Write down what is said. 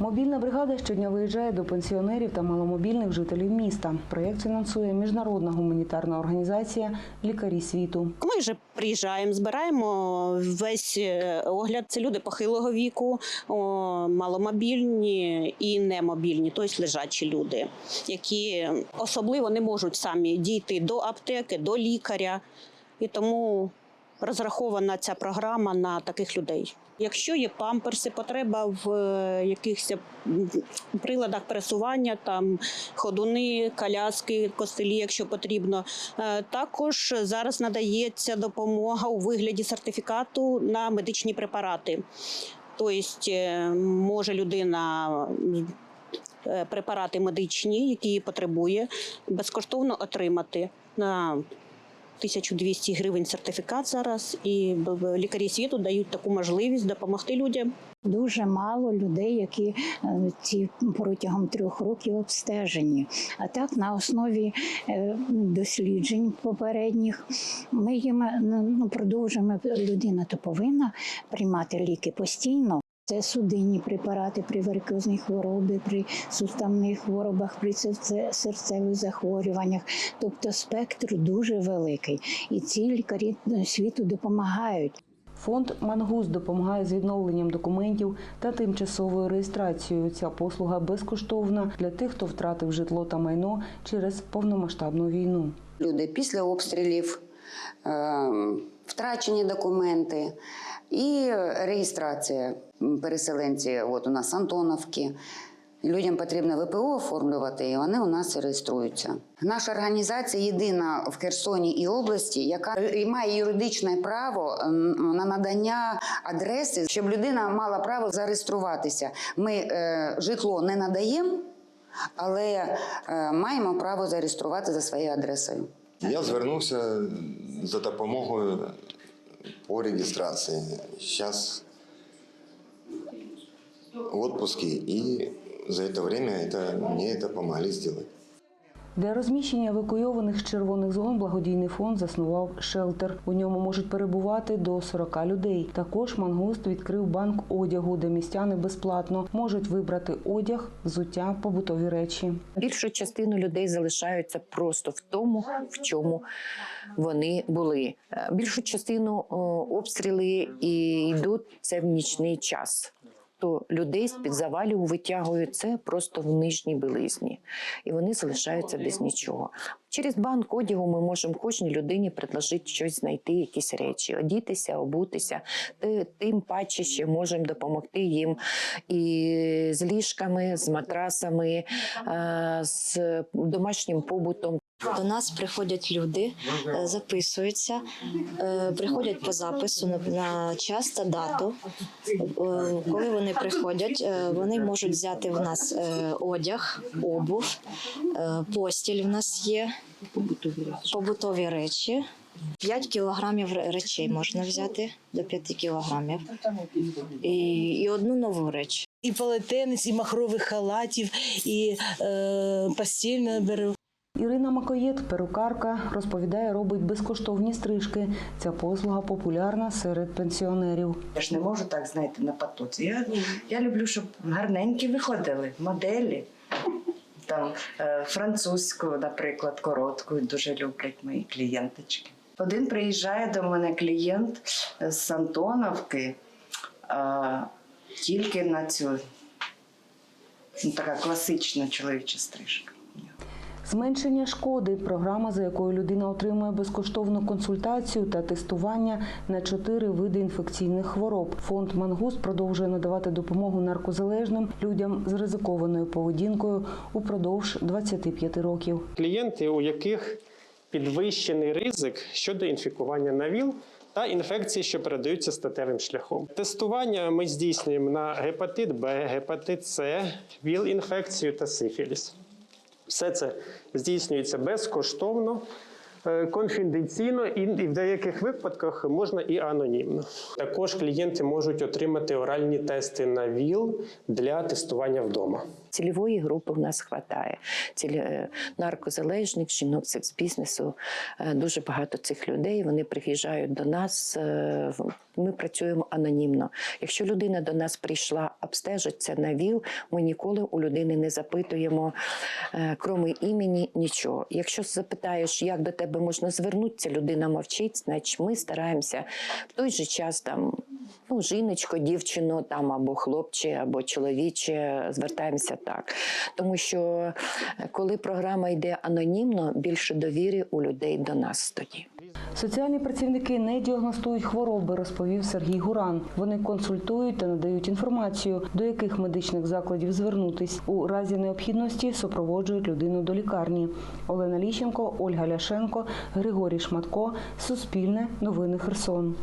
Мобільна бригада щодня виїжджає до пенсіонерів та маломобільних жителів міста. Проєкт фінансує міжнародна гуманітарна організація Лікарі світу. Ми вже приїжджаємо, збираємо весь е, огляд. Це люди похилого віку, маломобільні і немобільні, тобто лежачі люди, які особливо не можуть самі дійти до аптеки, до лікаря. І тому розрахована ця програма на таких людей. Якщо є памперси, потреба в е, якихось приладах пересування, там ходуни, коляски, костелі, якщо потрібно. Е, Також зараз надається допомога у вигляді сертифікату на медичні препарати. Тобто е, може людина препарати медичні, які потребує, безкоштовно отримати на 1200 гривень сертифікат зараз, і лікарі світу дають таку можливість допомогти людям. Дуже мало людей, які е, ці протягом трьох років обстежені. А так, на основі е, досліджень попередніх, ми їм е, ну, продовжуємо. Людина то повинна приймати ліки постійно. Це судинні препарати при варикозній хворобі, при суставних хворобах, при серцевих захворюваннях. Тобто спектр дуже великий. І ці лікарі світу допомагають. Фонд Мангус допомагає з відновленням документів та тимчасовою реєстрацією. Ця послуга безкоштовна для тих, хто втратив житло та майно через повномасштабну війну. люди після обстрілів, е, втрачені документи і реєстрація м, переселенці. От у нас Антоновки. Людям потрібно ВПО оформлювати, і вони у нас реєструються. Наша організація єдина в Херсоні і області, яка має юридичне право на надання адреси, щоб людина мала право зареєструватися. Ми е, житло не надаємо, але е, маємо право зареєструвати за своєю адресою. Я звернувся за допомогою по реєстрації. Зараз в отпуске, и за это время это, мне это помогли сделать. Для розміщення евакуйованих з червоних зон благодійний фонд заснував шелтер. У ньому можуть перебувати до 40 людей. Також мангуст відкрив банк одягу, де містяни безплатно можуть вибрати одяг, взуття, побутові речі. Більшу частину людей залишаються просто в тому, в чому вони були. Е, Більшу частину обстріли і йдуть це в нічний час. То людей з-під завалів витягують це просто в нижній білизні, і вони залишаються без нічого. Через банк одягу ми можемо кожній людині предложити щось знайти, якісь речі, одітися, обутися. Ти- Тим паче ще можемо допомогти їм і з ліжками, з матрасами, з домашнім побутом. До нас приходять люди, е, записуються, е, приходять по запису на, час та дату. Е, Коли вони приходять, вони можуть взяти в нас одяг, обув, постіль в нас є, побутові речі. 5 кілограмів речей можна взяти до 5 кілограмів. І, і одну нову реч. і полотенець, і махрових халатів, і е, постільне беру. Ірина Макоєт, перукарка, розповідає, робить безкоштовні стрижки. Ця послуга популярна серед пенсіонерів. Я ж не можу так, знаєте, на потоці. Я, я люблю, щоб гарненькі виходили моделі. Там е, французьку, наприклад, коротку дуже люблять мої клієнточки. Один приїжджає до мене клієнт з Антоновки е, тільки на цю ну, така класична чоловіча стрижка. Зменшення шкоди програма, за якою людина отримує безкоштовну консультацію та тестування на чотири види інфекційних хвороб. Фонд Мангус продовжує надавати допомогу наркозалежним людям з ризикованою поведінкою упродовж 25 років. клієнти, у яких підвищений ризик щодо інфікування на ВІЛ та інфекції, що передаються статевим шляхом. Тестування ми здійснюємо на гепатит Б, гепатит С, ВІЛ-інфекцію та сифіліс. Все це здійснюється безкоштовно. е, конфіденційно, і і в деяких випадках можна і анонімно. Також клієнти можуть отримати оральні тести на ВІЛ для тестування вдома. Цільової групи в нас вистачає. Цілі е, наркозалежних, жінок секс-бізнесу. е, Дуже багато цих людей. Вони приїжджають до нас. е, Ми працюємо анонімно. Якщо людина до нас прийшла обстежитися на ВІЛ, ми ніколи у людини не запитуємо, кроме імені, нічого. Якщо запитаєш, як до тебе можна звернутися, людина мовчить, значить ми стараємося в той же час там. Ну, жіночко, дівчино, там або хлопче, або чоловіче, звертаємося так. Тому що е, коли програма йде анонімно, більше довіри у людей до нас тоді. Соціальні працівники не діагностують хвороби, розповів Сергій Гуран. Вони консультують та надають інформацію, до яких медичних закладів звернутись. У разі необхідності супроводжують людину до лікарні. Олена Ліщенко, Ольга Ляшенко, Григорій Шматко. Суспільне. Новини Херсон.